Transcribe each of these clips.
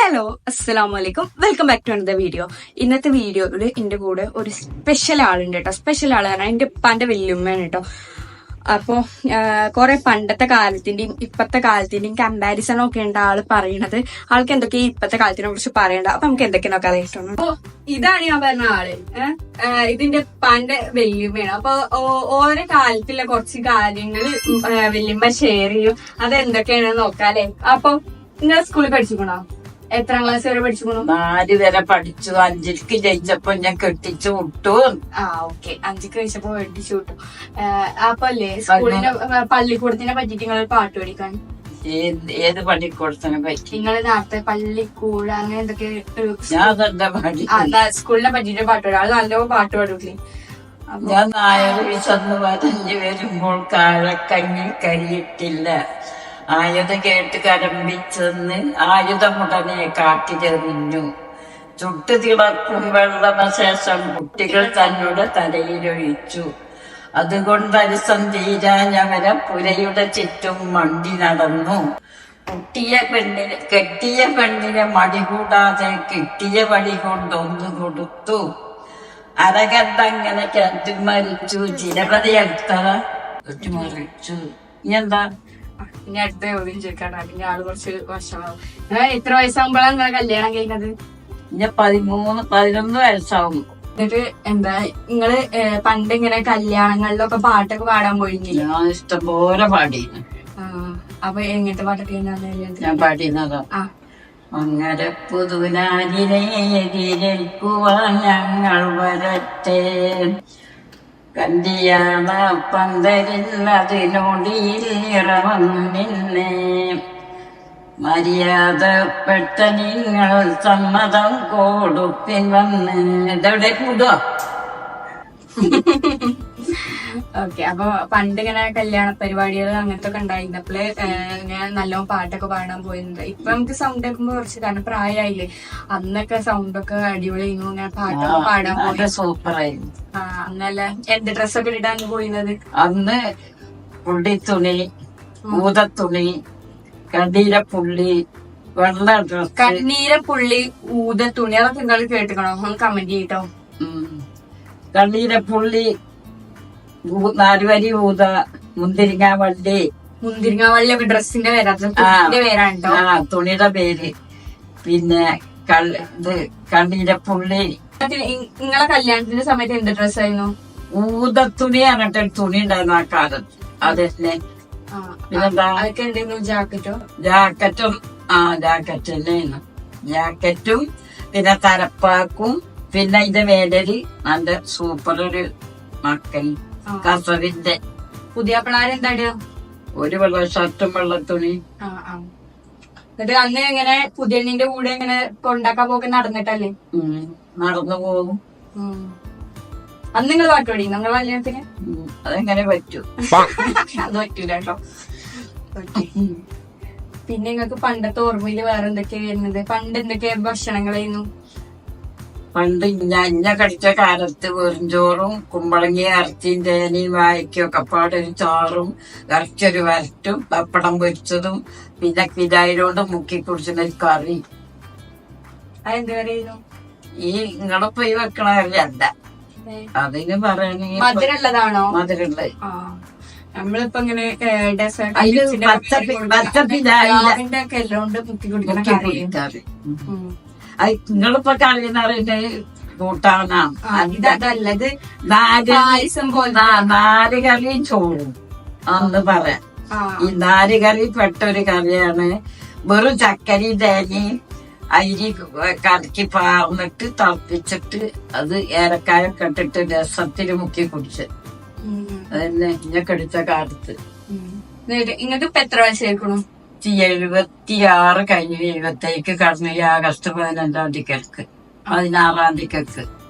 Hello അസ്സലാമു അലൈക്കും welcome back to another video ഇന്നത്തെ വീഡിയോയിൽ എന്റെ കൂടെ ഒരു സ്പെഷ്യൽ ആളുണ്ട് കേട്ടോ സ്പെഷ്യൽ ആൾ കാരണം എന്റെ ഉപ്പാന്റെ വല്യമ്മയാണ് കേട്ടോ അപ്പോ കുറെ പണ്ടത്തെ കാലത്തിന്റെയും ഇപ്പത്തെ കാലത്തിന്റെയും കമ്പാരിസൺ ഒക്കെ ഉണ്ട് ആൾ പറയണത്. ആൾക്ക് എന്തൊക്കെയാ ഇപ്പത്തെ കാലത്തിനെ കുറിച്ച് പറയണ്ട. അപ്പൊ നമുക്ക് എന്തൊക്കെയാണ് ഇഷ്ടമാണ് അപ്പൊ ഇതാണ് ഞാൻ പറഞ്ഞ ആൾ. ഇതിന്റെ പണ്ട് വെല്ലുമ്മയാണ് അപ്പൊ ഓരോ കാലത്തിലെ കുറച്ച് കാര്യങ്ങൾ വെല്ലുമ്മ ഷെയർ ചെയ്യും. അത് അതെന്തൊക്കെയാണെന്ന് നോക്കാല്ലേ? അപ്പൊ നിങ്ങൾ സ്കൂളിൽ പഠിച്ചിക്കണോ എത്രാം ക്ലാസ് വരെ പഠിച്ചു നാല് വരെ പഠിച്ചു. അഞ്ചിലേക്ക് ജയിച്ചപ്പോ ഞാൻ കെട്ടിച്ചു വിട്ടു. ആ ഓക്കെ അഞ്ചിക്ക് ജയിച്ചപ്പോ കെട്ടിച്ചു വിട്ടു. അപ്പൊ അല്ലേ സ്കൂളിനെ പള്ളിക്കൂടത്തിനെ പറ്റിട്ട് നിങ്ങൾ പാട്ട് പഠിക്കാൻ? ഏത് പള്ളിക്കൂടത്തിനെ പറ്റി? നിങ്ങൾ നേരത്തെ പള്ളിക്കൂട അങ്ങനെ എന്തൊക്കെ സ്കൂളിനെ പറ്റിട്ട് പാട്ട് പാടും. അത് നല്ല പാട്ട് പാടൂലേ അപ്പൊ ഞാൻ നായർ വിശന്ന് പതിഞ്ഞു വരുമ്പോൾ കാഴക്കഞ്ഞി കരിയിട്ടില്ല. ആയുധ കേട്ട് കരമ്പിച്ചെന്ന് ആയുധമുടനെ കാട്ടിലെറിഞ്ഞു ചുട്ടു തിളക്കും വെള്ളമശേഷം കുട്ടികൾ തന്നോട് തലയിലൊഴിച്ചു. അതുകൊണ്ട് അരിസം തീരാഞ്ഞവരം പുരയുടെ ചുറ്റും മണ്ടി നടന്നു. കുട്ടിയ പെണ്ണിന് കെട്ടിയ പെണ്ണിനെ മടി കൂടാതെ കിട്ടിയ വടി കൊണ്ടൊന്നു കൊടുത്തു. അരകണ്ടങ്ങനെ കണ്ടു മരിച്ചു. ചിരപതി അടുത്തറ മറിച്ചു ഇനി എന്താ? ഇനി അടുത്ത ചോദ്യം ചോദിക്കാണ് അല്ലെങ്കിൽ ആൾ കുറച്ച് നിങ്ങൾ എത്ര വയസ്സാകുമ്പോഴാണ് നിങ്ങളെ കല്യാണം കഴിഞ്ഞത്? ഇനി പതിമൂന്ന് പതിനൊന്ന് വയസ്സാവും. എന്നിട്ട് എന്താ നിങ്ങൾ പണ്ട് ഇങ്ങനെ കല്യാണങ്ങളിലൊക്കെ പാട്ടൊക്കെ പാടാൻ പോയിരുന്നില്ല? ഞാൻ ഇഷ്ടംപോലെ പാടിയിരുന്നു അപ്പൊ എങ്ങനത്തെ പാട്ടൊക്കെ? ഞാൻ പാടിയിരുന്നതോ അങ്ങനെ പുതുനാരിനെ എതിരേൽക്കുവാൻ ഞങ്ങൾ വരട്ടെ. കല്യാണ പന്തലിൽ അതിനോടിയിൽ ഇറവന്നു നിന്നെ. മര്യാദപ്പെട്ട നിങ്ങൾ സമ്മതം കൊടുപ്പിൻ വന്ന്. ഇതെവിടെ കൂടുക ഓക്കെ അപ്പൊ പണ്ട് ഇങ്ങനെ കല്യാണ പരിപാടികൾ അങ്ങനത്തെ ഒക്കെ ഉണ്ടായിരുന്നപ്പോൾ ഞാൻ നല്ലോണം പാട്ടൊക്കെ പാടാൻ പോയിരുന്നത്. ഇപ്പൊ നമുക്ക് സൗണ്ട് കേൾക്കുമ്പോ കുറച്ച് കാരണം പ്രായമായില്ലേ അന്നൊക്കെ സൗണ്ട് ഒക്കെ അടിപൊളിയായിരുന്നു ഇങ്ങനെ പാട്ടൊക്കെ പാടാൻ പോയി. സൂപ്പർ സൂപ്പറായിരുന്നു. ആ അന്നല്ല? എന്ത് ഡ്രസ്സൊക്കെ ഇടാൻ പോയിരുന്നത്? അന്ന് പുള്ളി തുണി ഊതത്തുണി കടീരപ്പുള്ളി വെള്ള ഡ്രസ് കണ്ണീര പുള്ളി ഊത തുണി അതൊക്കെ നിങ്ങൾ കേട്ടിക്കണോ? ഒന്ന് കമന്റ് ചെയ്യട്ടോ കണ്ണീരപ്പുള്ളി നാലുവരി ഊത മുന്തിരിങ്ങ വള്ളി മുന്തിരിങ്ങ വള്ളിയൊക്കെ ഡ്രസ്സിന്റെ പേരാണ് ആ. തുണിയുടെ പേര്. പിന്നെ ഇത് കണ്ണീരപ്പുള്ളി നിങ്ങളെ കല്യാണത്തിന്റെ സമയത്ത് എന്ത് ഡ്രസ്സായിരുന്നു? ഊതത്തുണി ഒരു തുണി ഉണ്ടായിരുന്നു ആ കാലത്ത്. പിന്നെന്താ? അതൊക്കെ എന്തായിരുന്നു ജാക്കറ്റോ? ജാക്കറ്റും ആ ജാക്കറ്റ് തന്നെയാണ് ജാക്കറ്റും പിന്നെ തലപ്പാക്കും പിന്നെ ഇത് മേലൊരു നല്ല സൂപ്പർ ഒരു മക്കൻ. കസവിന്റെ പുതിയ പിള്ളേർ ഒരു വെള്ള ഷർട്ടും വെള്ള തുണി. എന്നിട്ട് അന്ന് എങ്ങനെ പുതിയണ്ണിന്റെ കൂടെ ഇങ്ങനെ കൊണ്ടാക്കാൻ പോക്ക് നടന്നിട്ടല്ലേ? നടന്നു പോകും. അന്ന് നിങ്ങൾ പാട്ട് പാടി നിങ്ങൾ കല്യാണത്തിന്. അതെങ്ങനെ പറ്റൂ? അത് പറ്റൂല കേട്ടോ. പിന്നെ നിങ്ങൾക്ക് പണ്ടത്തെ ഓർമ്മയിൽ വേറെ എന്തൊക്കെയാ വരുന്നത്? പണ്ട് എന്തൊക്കെയാ ഭക്ഷണങ്ങളായിരുന്നു? പണ്ട് ഞഞ്ഞ കടിച്ച കാലത്ത് വെറും ചോറും കുമ്പളങ്ങി ഇറച്ചിയും തേനയും വായ്ക്കും ഒക്കെ പാടൊരു ചോറും ഇറച്ചൊരു വരട്ടും പപ്പടം പൊരിച്ചതും പിന്നെ പിതായിലോണ്ട് മുക്കി കുടിച്ചിരുന്ന ഒരു കറി. അതെന്ത് ഈ നിങ്ങളെ പോയി വെക്കണ കറിയല്ല അതിന് പറയണെങ്കിൽ മധുരമുള്ളതാണോ? നമ്മളിപ്പോ ഇങ്ങനെ ഡെസേർട്ട് അതിൽ പച്ചപ്പി പച്ചപ്പിതായില്ല ഒക്കെ എല്ലാം കൊണ്ട് മുക്കി കുടിക്കണ മുക്കി നിങ്ങളിപ്പോ കളിയെന്ന് പറയുന്നത് കൂട്ടാനാ ആ, ഇത് നാല് നാല് കറിയും ചോറും. അന്ന് പറയാം ഈ നാല് കറി പെട്ട ഒരു കറിയാണ്. വെറും ചക്കരി തേങ്ങയും അരി കലക്കി പാർന്നിട്ട് തിളപ്പിച്ചിട്ട് അത് ഏലക്കായൊക്കെ ഇട്ടിട്ട് രസത്തിൽ മുക്കി കുടിച്ച്. അതന്നെ ഇന്നെ കടിച്ച കാലത്ത്. ഇങ്ങക്ക് ഇപ്പൊ എത്ര വയസ്സായിരിക്കണു ഈ എഴുപത്തിയാറ് കഴിഞ്ഞ് എഴുപത്തേക്ക് കടന്നു. ഈ ആഗസ്റ്റ് പതിനഞ്ചാം തീയതിക്ക്. പതിനാറാം തീയതിക്ക്.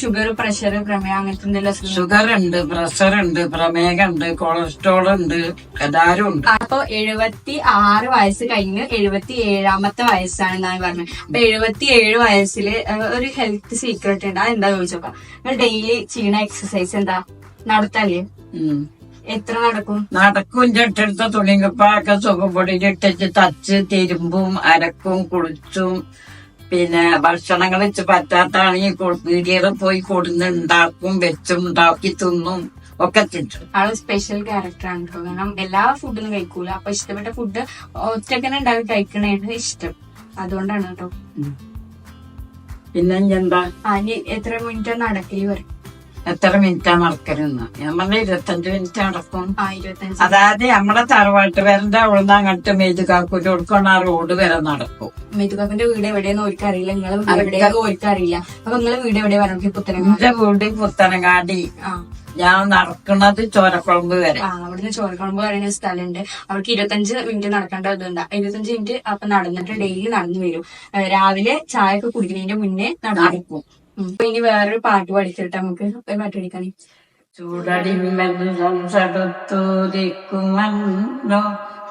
ഷുഗർ പ്രഷർ പ്രമേഹം അങ്ങനത്തെ എന്തെല്ലാം ഷുഗർ ഉണ്ട് പ്രഷർ ഉണ്ട് പ്രമേഹം ഉണ്ട് കൊളസ്ട്രോൾ ഉണ്ട്. എല്ലാരും ഉണ്ട് അപ്പൊ എഴുപത്തി ആറ് വയസ്സ് കഴിഞ്ഞ് എഴുപത്തി ഏഴാമത്തെ വയസ്സാണ് എന്നാണ് പറഞ്ഞത്. അപ്പൊ എഴുപത്തി ഏഴ് വയസ്സിൽ ഒരു ഹെൽത്ത് സീക്രട്ട് ഉണ്ട്? അതെന്താ ചോദിച്ചോക്കാം. ഡെയിലി ചെയ്യണ എക്സസൈസ് എന്താ? നടത്തല്ലേ. എത്ര നടക്കും? നടക്കും. ചെട്ടെടുത്ത തുണിങ്കപ്പാക്കെ സുഖപ്പൊടിയിലിട്ടിച്ച് തച്ച് തിരുമ്പും അരക്കും കുളിച്ചും. പിന്നെ ഭക്ഷണങ്ങൾ വെച്ച് പറ്റാത്താണെങ്കിൽ പീടികയിൽ പോയി കൊടുന്ന് ഉണ്ടാക്കും വെച്ചും ഉണ്ടാക്കി തിന്നും. ഒക്കെ തിന്നും. ആൾ സ്പെഷ്യൽ ക്യാരക്ടറാണ് കേട്ടോ കാരണം എല്ലാ ഫുഡും കഴിക്കൂല. അപ്പൊ ഇഷ്ടപ്പെട്ട ഫുഡ് ഒറ്റക്കനെ ഉണ്ടാക്കി കഴിക്കണേണ് ഇഷ്ടം. അതുകൊണ്ടാണ് കേട്ടോ പിന്നെ എന്താ? എത്ര മിനിറ്റ് നടക്കൽ പറയും എത്ര മിനിറ്റാ നടക്കരുന്ന് ഞാൻ പറഞ്ഞ ഇരുപത്തഞ്ച് മിനിറ്റ് നടക്കും. അതായത് നമ്മളെ തറവാട്ട് വരണ്ട അവിടുന്ന് അങ്ങോട്ട് മേജുകാക്കൂര് കൊടുക്കണം ആ റോഡ് വരെ നടക്കും. മെയ്തുകാക്കിന്റെ വീട് എവിടെയെന്ന് ഓർക്കറിയില്ല. നിങ്ങളെ വീട് അറിയില്ല അപ്പൊ നിങ്ങളെ വീട് എവിടെ പറഞ്ഞു? പുത്തനങ്ങാടി. എന്റെ വീട് പുത്തനങ്ങാടി. ഞാൻ നടക്കുന്നത് ചോരക്കുളമ്പ് വരെ. ആ അവിടുന്ന് ചോരക്കുളമ്പ് പറയുന്ന സ്ഥലമുണ്ട്. അവർക്ക് ഇരുപത്തഞ്ച് മിനിറ്റ് നടക്കേണ്ട ഇതുണ്ട്. ഇരുപത്തഞ്ച് മിനിറ്റ് അപ്പൊ നടന്നിട്ട് ഡെയിലി നടന്നു വരും. രാവിലെ ചായ ഒക്കെ കുടിക്കുന്നതിന്റെ മുന്നേ നടക്കും. ഇനി വേറൊരു പാട്ട് പഠിച്ചിട്ട് നമുക്ക് ഒരു പാട്ട് പഠിക്കാനേ. ചൂടടിമെന്നുറത്തുരിക്കുമല്ലോ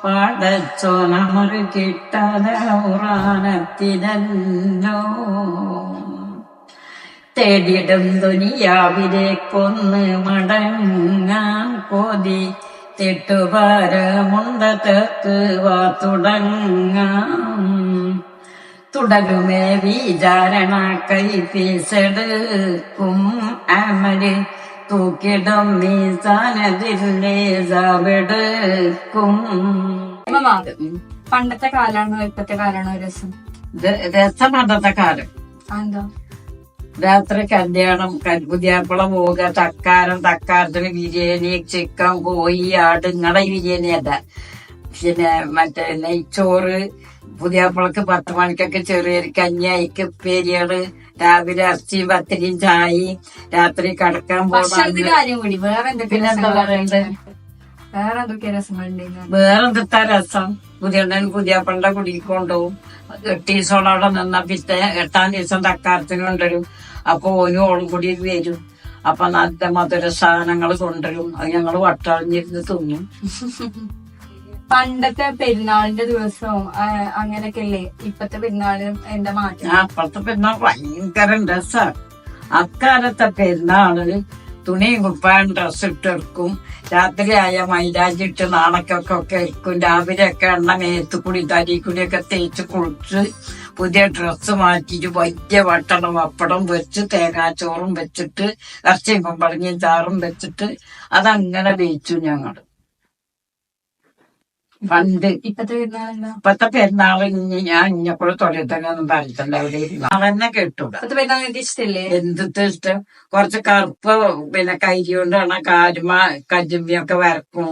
പാടച്ചോനമൊരു കിട്ടാതെ തേടിയിടും തേടിയിടും ദുനിയാവിലേക്കൊന്ന് മടങ്ങാൻ കൊതി തെട്ടുപാരമുണ്ട തെക്ക് വാ തുടങ്ങാം. തുടരുമേ വിചാരണ കൈ പീസെടുക്കും അമര് തൂക്കിടം മീസാനതില്ലേസാവെടുക്കും പണ്ടത്തെ കാലാണോ ഇപ്പത്തെ കാലാണോ രസം? രസം പണ്ടത്തെ കാലം. എന്തോ രാത്രി കല്യാണം പുതിയാപ്പിള പോവുക തക്കാരം തക്കാരത്തിന് ബിരിയാണി ചിക്കൻ കോഴി ആട് ഇങ്ങടെ ബിരിയാണി അല്ല. പിന്നെ മറ്റേ നെയ്ച്ചോറ് പുതിയാപ്പിളക്ക് പത്ത് മണിക്കൊക്കെ ചെറിയ കഞ്ഞി അയക്ക് ഉപ്പേരികൾ. രാവിലെ ഇറച്ചിയും പത്തിരിയും ചായയും. രാത്രി കടക്കാൻ കാര്യം കൂടി. വേറെ എന്തൊക്കെ പറയണ്ടേ? വേറെ എന്തൊക്കെ രസം? പുതിയണ്ണൻ പുതിയാപ്പളുടെ കുടിയിൽ കൊണ്ടുപോകും. എട്ട് ദിവസം അവിടെ നിന്ന പിറ്റേ എട്ടാം ദിവസം തക്കാരത്തിന് കൊണ്ടുവരും. അപ്പൊ ഓനും ഓളും കൂടി വരും. അപ്പൊ നല്ല മധുര സാധനങ്ങൾ കൊണ്ടുവരും. അത് ഞങ്ങൾ വട്ടറിഞ്ഞിരുന്ന് തിന്നും. പണ്ടത്തെ പെരുന്നാളിന്റെ ദിവസവും അങ്ങനെയൊക്കെ അല്ലേ ഇപ്പത്തെ പെരുന്നാളും എന്താ മാറ്റം? അപ്പത്തെ പെരുന്നാൾ ഭയങ്കര രസാ. അക്കാലത്തെ പെരുന്നാൾ തുണി കുപ്പായം ഡ്രസ് ഇട്ടെടുക്കും രാത്രിയായ മൈലാഞ്ചി ഇട്ട് നാണക്കൊക്കെ ഇരിക്കും രാവിലെ ഒക്കെ എണ്ണ മേത്ത് കൂടി തരി കൂടിയൊക്കെ തേച്ച് കുളിച്ച് പുതിയ ഡ്രസ്സ് മാറ്റിയിട്ട് വലിയ വട്ടണം പപ്പടം വെച്ച് തേങ്ങാച്ചോറും വെച്ചിട്ട് ഇറച്ചിയും കുമ്പളങ്ങിയും ചാറും വെച്ചിട്ട് അതങ്ങനെ വേയിച്ചു ഞങ്ങൾ. പണ്ട് ഇപ്പത്തെ പെരുന്നാൾ എന്താ ഇപ്പത്തെ പെരുന്നാൾ ഞാൻ ഇഞ്ഞപ്പോഴും തൊഴിൽത്തന്നെ പറഞ്ഞിട്ടുണ്ട് അവിടെ നാളെന്നെ കേട്ടൂടാ. ഇപ്പത്തെ പെരുന്നാൾ എനിക്ക് ഇഷ്ടല്ലേ? എന്ത് ഇഷ്ടം? കുറച്ച് കറുപ്പ് പിന്നെ കൈരി കൊണ്ടാണ് കാരുമ കജുമ്മിയൊക്കെ വരക്കും.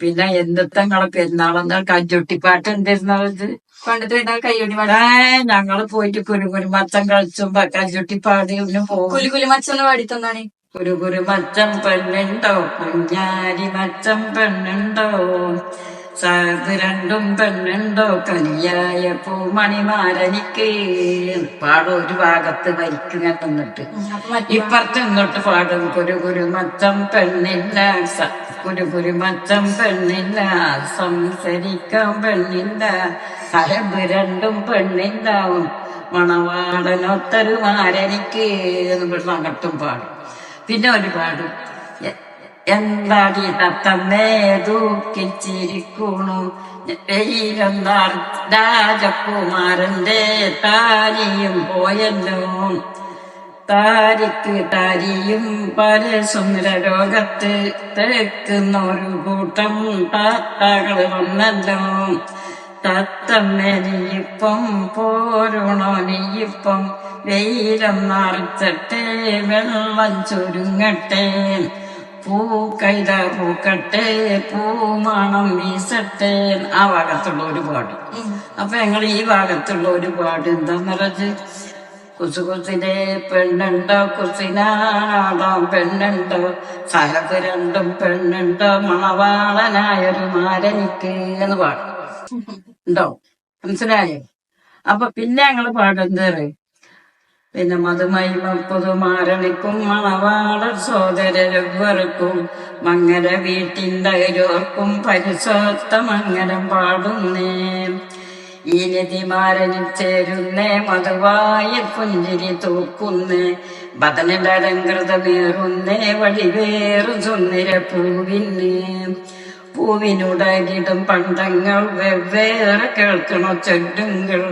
പിന്നെ എന്തിത്തെ നിങ്ങളെ പെരുന്നാളെന്ന് കഞ്ചൊട്ടിപ്പാട്ട് എന്തായിരുന്നത് പണ്ടത്തെ പെരുന്നാൾ കയ്യോടി ഏ ഞങ്ങൾ പോയിട്ട് കുരുകുരു മച്ചം കളിച്ചും കജുട്ടിപ്പാടി ഒന്നും പോകും കുലുകുലി മച്ചൊന്ന് പാടി തന്നാണ്. കുരുകുരു മച്ചം പെണ്ണുണ്ടോ? കുഞ്ഞാരി മച്ചം പെണ്ണുണ്ടോ? സാത് രണ്ടും പെണ്ണുണ്ടോ? കനിയായ പൂമണിമാരനിക്ക് പാടും ഒരു ഭാഗത്ത് വരിക്കുക നിന്നിട്ട് ഇപ്പുറത്ത് ഇങ്ങോട്ട് പാടും. കുരു കുരു മച്ചം പെണ്ണില്ല. സ- കുരു കുരു മച്ചം പെണ്ണില്ല. സംസരിക്കാൻ പെണ്ണില്ല. സരബ് രണ്ടും പെണ്ണില്ലാവും മണവാളനൊത്തൊരു മാരനിക്ക്. അങ്ങോട്ടും പാടും. പിന്നെ ഒരു പാടും. എ- എന്താടി തത്തമ്മേ ദൂക്കിച്ചിരിക്കണു വെയിലൊന്നാർ രാജകുമാരന്റെ താരിയും പോയല്ലോ. താരിക്ക് താരിയും പരസുന്ദര രോഗത്ത് തേക്കുന്ന ഒരു കൂട്ടം താത്താകൾ വന്നല്ലോ. തത്തമ്മേനിയിപ്പം പോരണോ? നീയിപ്പം വെയിലം നിറച്ചട്ടെ വെള്ളം ചുരുങ്ങട്ടെ. പൂ കൈത പൂക്കട്ടെ പൂമണം വീസട്ടെ ആ ഭാഗത്തുള്ള ഒരു പാട്ട് അപ്പൊ ഞങ്ങൾ ഈ ഭാഗത്തുള്ള ഒരു പാട്ട് എന്താന്ന് പറഞ്ഞ് കുസുകുസിലെ പെണ്ണുണ്ടോ കുസിനാടാം പെണ്ണുണ്ടോ? സഹത് രണ്ടും പെണ്ണുണ്ടോ മണവാളനായൊരു മാരനിക്ക് എന്ന് പാടും. ഉണ്ടോ? മനസ്സിലായോ? അപ്പൊ പിന്നെ ഞങ്ങൾ പാടുന്നത് പിന്നെ മധുമൈമപ്പതു മാരണിക്കും മണവാളർ സോദരരവർക്കും മങ്ങര വീട്ടിന്റെ അയലോർക്കും പരിശോത്ത മങ്ങരം പാടുന്നേ ഈ നിധിമാരനിൽ ചേരുന്നേ മധുവായി പുഞ്ചിരി തൂക്കുന്നേ ബദനിലരങ്കൃതമേറുന്നേ വഴിവേറും സുന്ദര പൂവിന് പൂവിനുടകിടും പണ്ടങ്ങൾ വെവ്വേറെ കേൾക്കണോ ചൊല്ലുങ്ങൾ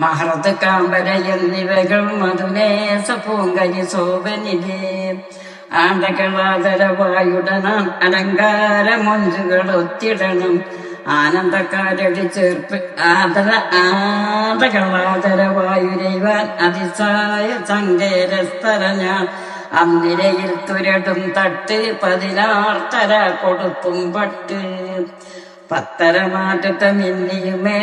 മഹറത് കാമ്പര എന്നിവകൾ മധുനേസ പൂങ്കരി ശോഭനിലേ. ആണ്ടകളാദരവായുടണം അലങ്കാരമൊഞ്ചുകൾ ഒത്തിടണം ആനന്ദക്കാരടി ചേർപ്പ് ആദര ആദകളാദരവായുരൈവാൻ അതിസായ സങ്കേരസ്ഥല ഞാൻ അന്നിരയിൽ തുരടും തട്ട് പതിനാർത്തര കൊടുപ്പും പട്ട്. പത്തര മാറ്റത്തെ മിന്നിയുമേ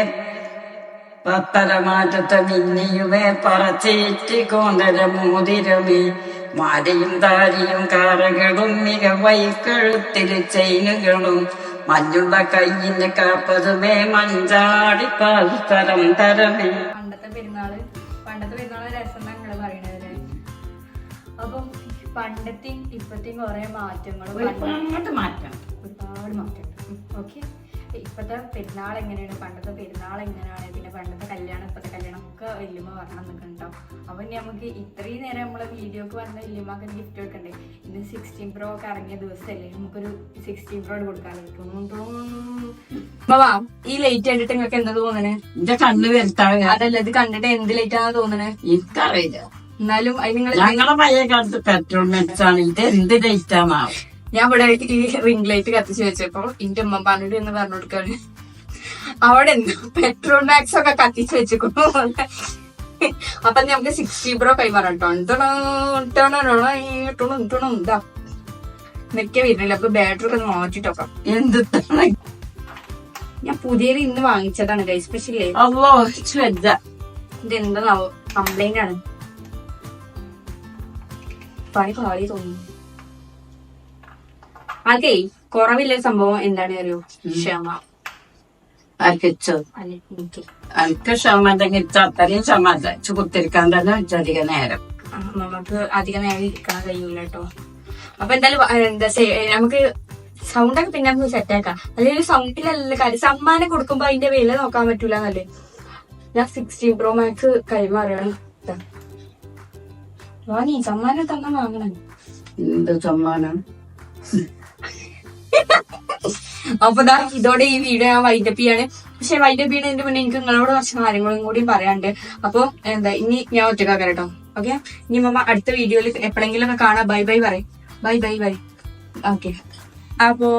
പത്തരമാറ്റത്തെ മിന്നിയുമേ പറച്ചേറ്റി കോന്തര മോതിരമേ. മാലയും താരിയും കാറകളും മിക വൈക്കഴുത്തിൽ ചെയിനുകളും മഞ്ഞുള്ള കയ്യിന്റെ കാപ്പതുമേ മഞ്ചാടി പാൽത്തരം തരമേ. പണ്ടത്തെ പെരുന്നാൾ പണ്ടത്തെ പെരുന്നാൾ രസം ഞങ്ങൾ പറയണത് അപ്പം പണ്ടത്തെയും ഇപ്പത്തെയും കുറെ മാറ്റങ്ങളും ഒരുപാട് മാറ്റം. ഒരുപാട് മാറ്റം. ഓക്കെ. ഇപ്പത്തെ പെരുന്നാൾ എങ്ങനെയാണ്? പണ്ടത്തെ പെരുന്നാൾ എങ്ങനെയാണ്? പിന്നെ പണ്ടത്തെ കല്യാണം ഇപ്പോഴത്തെ കല്യാണം ഒക്കെ വല്യമ്മ പറഞ്ഞു നിൽക്കുന്നുണ്ടോ അപ്പൊ ഇനി നമുക്ക് ഇത്രയും നേരം നമ്മളെ വീഡിയോക്ക് വന്ന വല്യമ്മക്ക് ഗിഫ്റ്റ് കൊടുക്കണ്ടേ? ഇന്ന് സിക്സ്റ്റീൻ പ്രോ ഒക്കെ ഇറങ്ങിയ ദിവസമല്ലേ നമുക്കൊരു സിക്സ്റ്റീൻ പ്രോ കൊടുക്കാൻ ഈ ലൈറ്റ് കണ്ടിട്ട് നിങ്ങൾക്ക് എന്താ തോന്നണേ? എന്റെ കണ്ണ് വരുത്താണ് അതല്ല ഇത് കണ്ടിട്ട് എന്ത് ലൈറ്റ് ആണെന്ന് തോന്നണേ? എനിക്കറിയില്ല. എന്നാലും അത് നിങ്ങൾ ഞങ്ങളുടെ പഴയ കാലത്ത് പെട്രോൾ മെച്ചാണ് ഇത് എന്ത് ഡേറ്റാണാവും ഞാൻ ഇവിടെ ഈ റിംഗ് ലൈറ്റ് കത്തിച്ച് വെച്ചപ്പോ എന്റെ ഉമ്മ പാനോട് എന്ന് പറഞ്ഞു കൊടുക്കാണ്. അവിടെ എന്തോ പെട്രോൾ മാക്സ് ഒക്കെ കത്തിച്ച് വെച്ചിരിക്കുന്നു അപ്പൊ നമുക്ക് സിക്സ്റ്റി ബ്രോ കൈമാറാം ഇതാ മിക്ക വരുന്നില്ല. അപ്പൊ ബാറ്ററി ഒക്കെ മാറ്റിട്ടൊക്കെ എന്ത് ഞാൻ പുതിയത് ഇന്ന് വാങ്ങിച്ചതാണ് ഗൈസ് സ്പെഷ്യലേ അല്ലോ ശ്രദ്ധ ഇത് എന്താണാവോ കംപ്ലൈന്റ് ആണ്. പണി പാളി തോന്നുന്നു. ആൾക്കേ കുറവില്ല സംഭവം. എന്താണ് അറിയോ ക്ഷമ? അല്ലെ എനിക്ക്. ക്ഷമ ഉണ്ടെങ്കിൽ അത്രയും ക്ഷമ അല്ല. കുത്തിരിക്കാൻ തന്നെ അധിക നേരം. നമുക്ക് അധിക നേരം ഇരിക്കാൻ കഴിയൂല കേട്ടോ അപ്പൊ എന്തായാലും എന്താ നമുക്ക് സൗണ്ട് ഒക്കെ പിന്നെ നമുക്ക് സെറ്റ് ആക്കാം. അല്ലെങ്കിൽ സൗണ്ടിലല്ല കാര്യം സമ്മാനം കൊടുക്കുമ്പോ അതിന്റെ വില നോക്കാൻ പറ്റൂല എന്നല്ലേ? ഞാൻ സിക്സ്റ്റീൻ പ്രോ മാക്സ് കൈമാറിയാണ്. വാങ്ങി സമ്മാനം തന്നെ വാങ്ങണം. എന്ത് സമ്മാനം? അപ്പൊ ദാ ഇതോടെ ഈ വീഡിയോ ഞാൻ വൈൻഡപ്പ് ചെയ്യാണ്. പക്ഷെ വൈൻഡപ്പ് ചെയ്യുന്നതിന് മുന്നേ എനിക്ക് നിങ്ങളോട് കുറച്ച് കാര്യങ്ങളും കൂടി പറയാണ്ട് അപ്പൊ എന്താ ഇനി ഞാൻ ഒറ്റക്കാക്കാം കേട്ടോ. ഓക്കെ ഇനി മമ്മ അടുത്ത വീഡിയോയിൽ എപ്പോഴെങ്കിലും ഒക്കെ കാണാം. ബൈ ബൈ പറയും. ബൈ ബൈ ബൈ ഓക്കെ അപ്പോ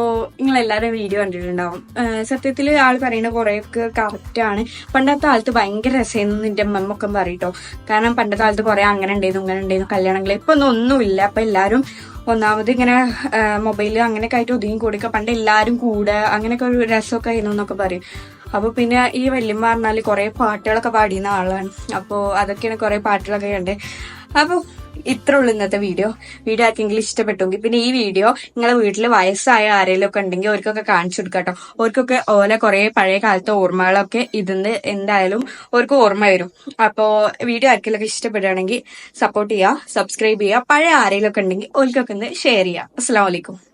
നിങ്ങൾ എല്ലാവരും വീഡിയോ കണ്ടിട്ടുണ്ടാവും സത്യത്തിൽ ആൾ പറയുന്ന കുറേയൊക്കെ കറക്റ്റ് ആണ്. പണ്ടത്തെ കാലത്ത് ഭയങ്കര രസമായിരുന്നു നിന്റെ അമ്മമ്മൊക്കെ പറയട്ടോ കാരണം പണ്ടത്തെ കാലത്ത് കുറെ അങ്ങനെ ഉണ്ടായിരുന്നു ഇങ്ങനെ ഉണ്ടായിരുന്നു കല്യാണങ്ങൾ ഇപ്പൊ ഒന്നും ഒന്നുമില്ല. അപ്പൊ എല്ലാരും ഒന്നാമത് ഇങ്ങനെ മൊബൈൽ അങ്ങനെയൊക്കെ ആയിട്ട് ഒതുങ്ങി കൂടിയൊക്കെ പണ്ട് എല്ലാരും കൂടെ അങ്ങനെയൊക്കെ ഒരു രസമൊക്കെ ആയിരുന്നു എന്നൊക്കെ പറയും. അപ്പൊ പിന്നെ ഈ വല്യമ്മ പറഞ്ഞാൽ കുറെ പാട്ടുകളൊക്കെ പാടിയുന്ന ആളാണ്. അപ്പോ അതൊക്കെയാണ് കുറെ പാട്ടുകളൊക്കെ ഉണ്ട് അപ്പൊ ഇത്ര ഉള്ളു ഇന്നത്തെ വീഡിയോ. വീഡിയോ ആർക്കെങ്കിലും ഇഷ്ടപ്പെട്ടെങ്കിൽ പിന്നെ ഈ വീഡിയോ നിങ്ങളെ വീട്ടിൽ വയസ്സായ ആരെങ്കിലും ഒക്കെ ഉണ്ടെങ്കിൽ അവർക്കൊക്കെ കാണിച്ചു കൊടുക്കാം കേട്ടോ. അവർക്കൊക്കെ ഓലെ കുറെ പഴയ കാലത്തെ ഓർമ്മകളൊക്കെ ഇതിന്ന് എന്തായാലും അവർക്ക് ഓർമ്മ വരും. അപ്പോ വീഡിയോ ആർക്കെങ്കിലും ഇഷ്ടപ്പെടുകയാണെങ്കിൽ സപ്പോർട്ട് ചെയ്യുക സബ്സ്ക്രൈബ് ചെയ്യുക. പഴയ ആരെങ്കിലും ഒക്കെ ഉണ്ടെങ്കിൽ അവർക്കൊക്കെ ഒന്ന് ഷെയർ ചെയ്യുക. അസ്സാം വലൈക്കും